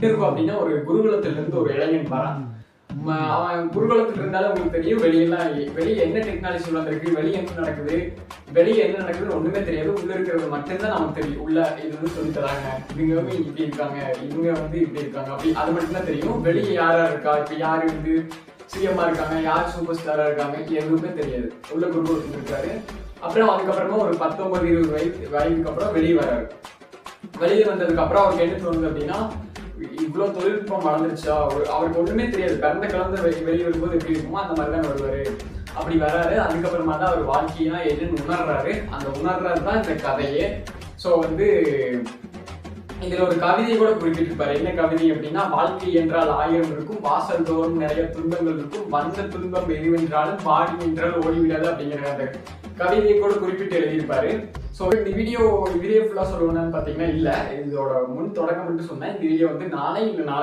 இருக்கும் அப்படின்னா ஒரு குருகுலத்துல இருந்து ஒரு இளைஞன் வரான். அவன் குருகுலத்துல இருந்தாலும் உங்களுக்கு தெரியும் வெளியெல்லாம் வெளியே என்ன டெக்னாலஜி வளர்ந்துருக்கு வெளியே என்ன நடக்குது வெளியே என்ன நடக்குதுன்னு ஒண்ணுமே தெரியாது. உள்ள இருக்கிறது மட்டும்தான் நமக்கு தெரியும். உள்ள இது வந்து சொல்லி தராங்க. இவங்க வந்து இப்படி இருக்காங்க இவங்க வந்து இப்படி இருக்காங்க. அப்படி அது மட்டும்தான் தெரியும். வெளியே யாரா இருக்கா? இப்ப யாரு வந்து சிஎம்மா இருக்காங்க யார் சூப்பர் ஸ்டாரா இருக்காங்க எதுவுமே தெரியாது. உள்ள குருகுலத்துல இருக்காரு. அப்புறம் அதுக்கப்புறமா ஒரு பத்தொன்பது இருபது வயது வயதுக்கு அப்புறம் வெளியே வராரு வெளியே வந்ததுக்கு அப்புறம் அவருக்கு என்ன தோணுது அப்படின்னா இவ்வளவு தொழில்நுட்பம் வளர்ந்துருச்சா? அவருக்கு ஒண்ணுமே தெரியாது. பிறந்த கலந்து வெளியே வரும்போது எப்படி இருக்குமோ அந்த மாதிரி தான் வருவாரு. அப்படி வராரு. அதுக்கப்புறமா தான் அவர் வாழ்க்கையா என்னன்னு உணர்றாரு. அந்த உணர்றது தான் இந்த கதையே. ஸோ வந்து இதுல ஒரு கவிதை கூட குறிப்பிட்டிருப்பாரு. என்ன கவிதை அப்படின்னா வாழ்க்கை என்றால் ஆயிரம் இருக்கும் வாசல் தோறும் நிறைய துன்பங்கள் இருக்கும் வந்த துன்பம் எதுவென்றாலும் பாடி என்றால் ஓடிவிடாது அப்படிங்கிற அந்த கவிதையை கூட குறிப்பிட்டு எழுதியிருப்பாரு. ஸோ இந்த வீடியோ வீடியோ ஃபுல்லாக சொல்லணும்னு பார்த்தீங்கன்னா இல்லை. இதோட முன் தொடக்கம் மட்டும் சொன்னேன். இந்த வீடியோ வந்து நாளை இல்லை நாளை